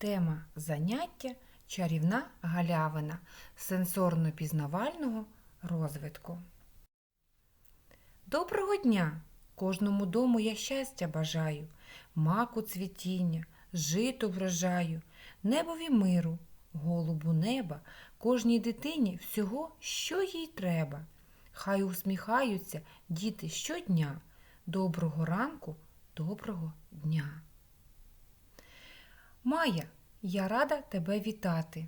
Тема заняття чарівна галявина сенсорно-пізнавального розвитку. Доброго дня! Кожному дому я щастя бажаю, маку цвітіння, жито врожаю, небові миру, голубу неба, кожній дитині всього, що їй треба. Хай усміхаються діти щодня. Доброго ранку, доброго дня. Майя, я рада тебе вітати.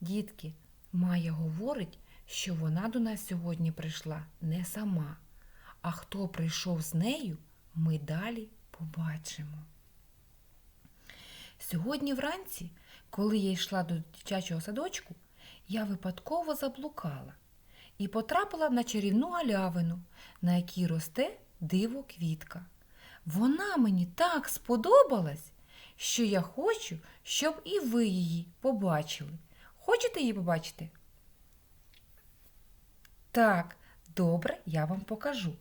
Дітки, Майя говорить, що вона до нас сьогодні прийшла не сама, а хто прийшов з нею, ми далі побачимо. Сьогодні вранці, коли я йшла до дитячого садочку, я випадково заблукала і потрапила на чарівну галявину, на якій росте диво квітка. Вона мені так сподобалась, що я хочу, щоб і ви її побачили. Хочете її побачити? Так, добре, я вам покажу.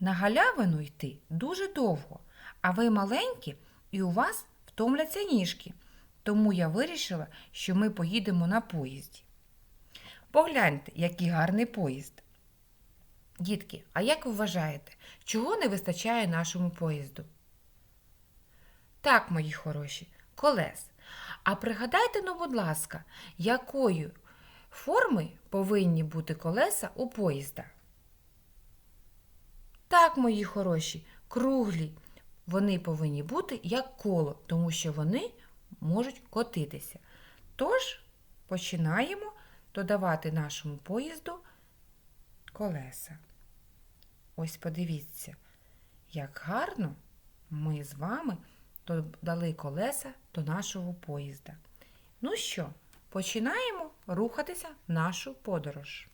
На галявину йти дуже довго, а ви маленькі і у вас втомляться ніжки. Тому я вирішила, що ми поїдемо на поїзді. Погляньте, який гарний поїзд. Дітки, а як ви вважаєте, чого не вистачає нашому поїзду? Так, мої хороші, колес. А пригадайте, ну, будь ласка, якої форми повинні бути колеса у поїзда? Так, мої хороші, круглі. Вони повинні бути як коло, тому що вони можуть котитися. Тож починаємо додавати нашому поїзду колеса. Ось подивіться, як гарно ми з вами додали колеса до нашого поїзда. Ну що, починаємо рухатися в нашу подорож.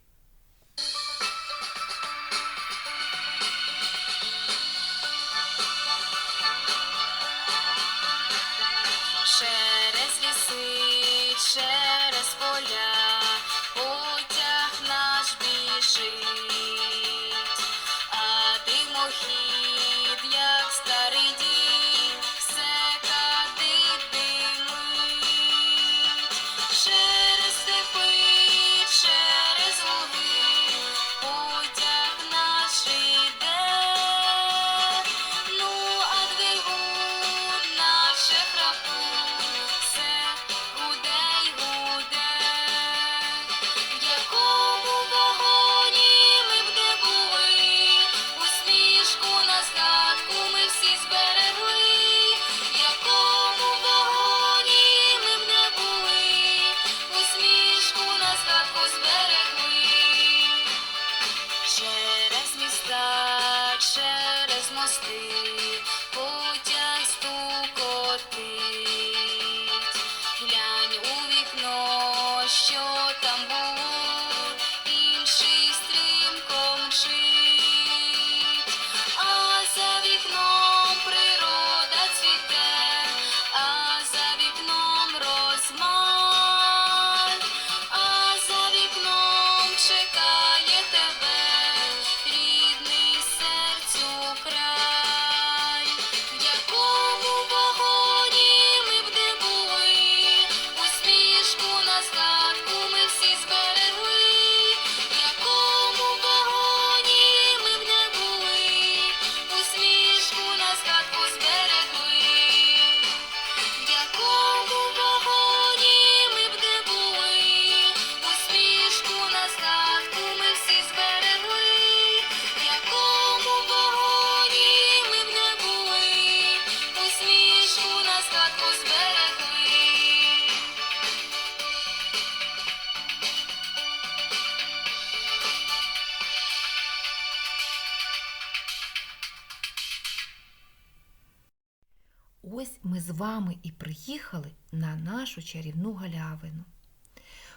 Ми з вами і приїхали на нашу чарівну галявину.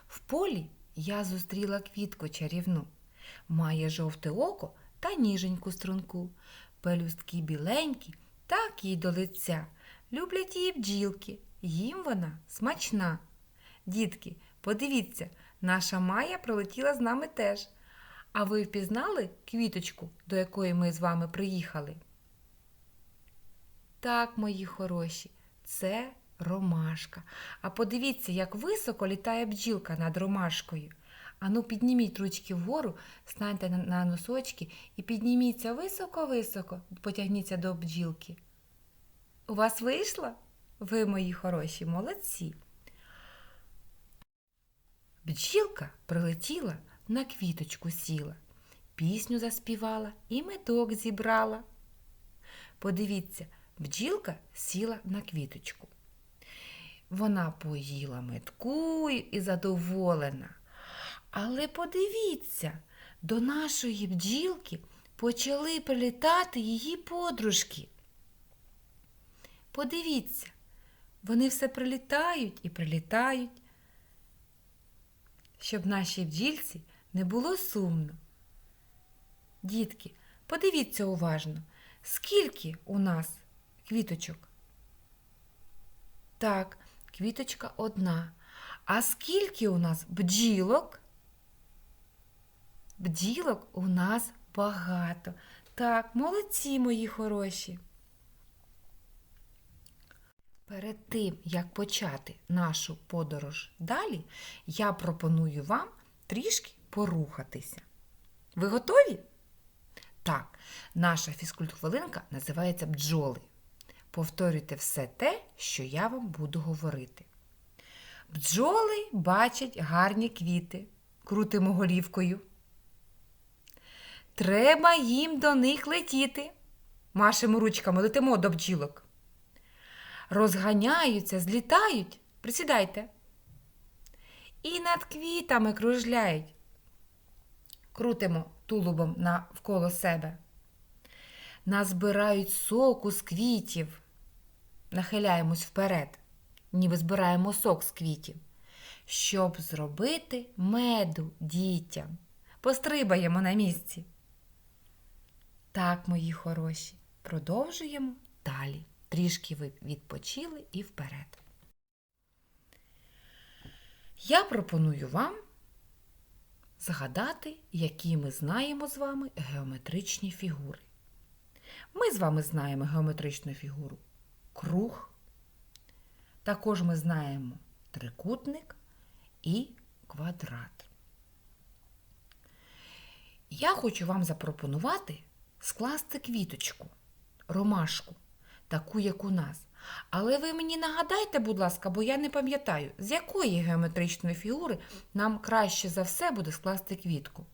В полі я зустріла квітку чарівну. Має жовте око та ніженьку струнку, пелюстки біленькі, так їй до лиця. Люблять її бджілки, їм вона смачна. Дітки, подивіться, наша Майя пролетіла з нами теж. А ви впізнали квіточку, до якої ми з вами приїхали? Так, мої хороші, це ромашка. А подивіться, як високо літає бджілка над ромашкою. Ану, підніміть ручки вгору, станьте на, носочки і підніміться високо-високо, потягніться до бджілки. У вас вийшло? Ви, мої хороші, молодці. Бджілка прилетіла, на квіточку сіла, пісню заспівала і медок зібрала. Подивіться, бджілка сіла на квіточку. Вона поїла метку і задоволена. Але подивіться, до нашої бджілки почали прилітати її подружки. Подивіться, вони все прилітають і прилітають, щоб нашій бджільці не було сумно. Дітки, подивіться уважно, скільки у нас квіточок? Так, квіточка одна. А скільки у нас бджілок? Бджілок у нас багато. Так, молодці мої хороші. Перед тим, як почати нашу подорож далі, я пропоную вам трішки порухатися. Ви готові? Так, наша фізкульт-хвилинка називається бджоли. Повторюйте все те, що я вам буду говорити. Бджоли бачать гарні квіти. Крутимо голівкою. Треба їм до них летіти. Машемо ручками, летимо до бджілок. Розганяються, злітають. Присідайте. І над квітами кружляють. Крутимо тулубом навколо себе. Назбирають соку з квітів. Нахиляємось вперед, ніби збираємо сок з квітів, щоб зробити меду дітям. Пострибаємо на місці. Так, мої хороші, продовжуємо далі. Трішки ви відпочили і вперед. Я пропоную вам згадати, які ми знаємо з вами геометричні фігури. Ми з вами знаємо геометричну фігуру круг. Також ми знаємо трикутник і квадрат. Я хочу вам запропонувати скласти квіточку, ромашку, таку, як у нас. Але ви мені нагадайте, будь ласка, бо я не пам'ятаю, з якої геометричної фігури нам краще за все буде скласти квітку.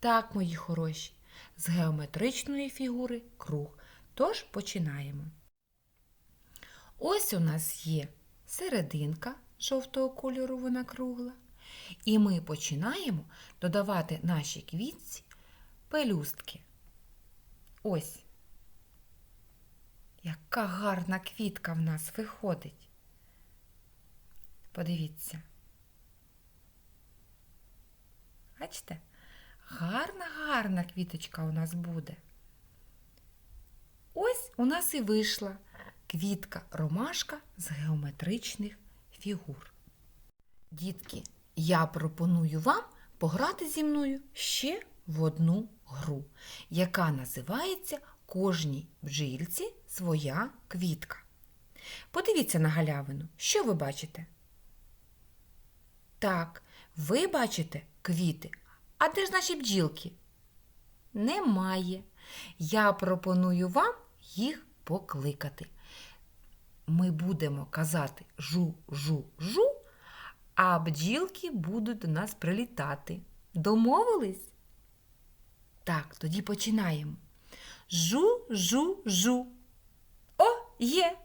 Так, мої хороші, з геометричної фігури круг. Тож починаємо. Ось у нас є серединка жовтого кольору, вона кругла. І ми починаємо додавати нашій квітці пелюстки. Ось. Яка гарна квітка в нас виходить. Подивіться. Бачите? Гарна, гарна квіточка у нас буде. Ось у нас і вийшла квітка ромашка з геометричних фігур. Дітки, я пропоную вам пограти зі мною ще в одну гру, яка називається Кожній бджільці своя квітка. Подивіться на галявину, що ви бачите? Так, ви бачите квіти. А де ж наші бджілки? Немає. Я пропоную вам їх покликати. Ми будемо казати жу-жу-жу, а бджілки будуть до нас прилітати. Домовились? Так, тоді починаємо. Жу-жу-жу. О, є.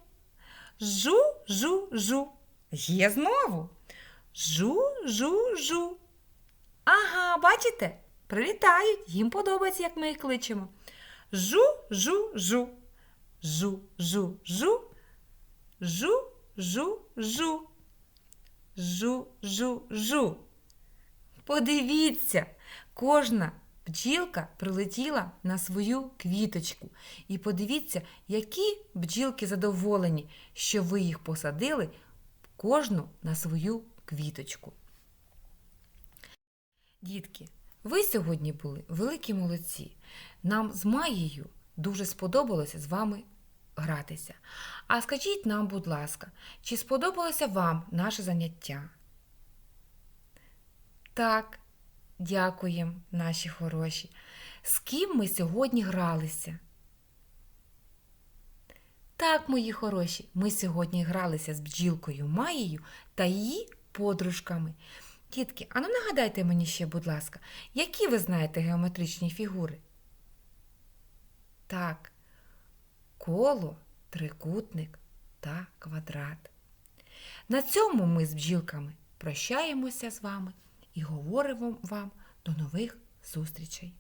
Жу-жу-жу. Є знову. Жу-жу-жу. Ага, бачите? Прилітають, їм подобається, як ми їх кличемо. Жу-жу-жу. Жу-жу-жу. Жу-жу-жу. Жу-жу-жу. Подивіться, кожна бджілка прилетіла на свою квіточку. І подивіться, які бджілки задоволені, що ви їх посадили кожну на свою квіточку. Дітки, ви сьогодні були великі молодці. Нам з Маєю дуже сподобалося з вами гратися. А скажіть нам, будь ласка, чи сподобалося вам наше заняття? Так, дякуємо, наші хороші. З ким ми сьогодні гралися? Так, мої хороші, ми сьогодні гралися з бджілкою Маєю та її подружками. Дітки, а ну нагадайте мені ще, будь ласка, які ви знаєте геометричні фігури? Так, коло, трикутник та квадрат. На цьому ми з бджілками прощаємося з вами і говоримо вам до нових зустрічей.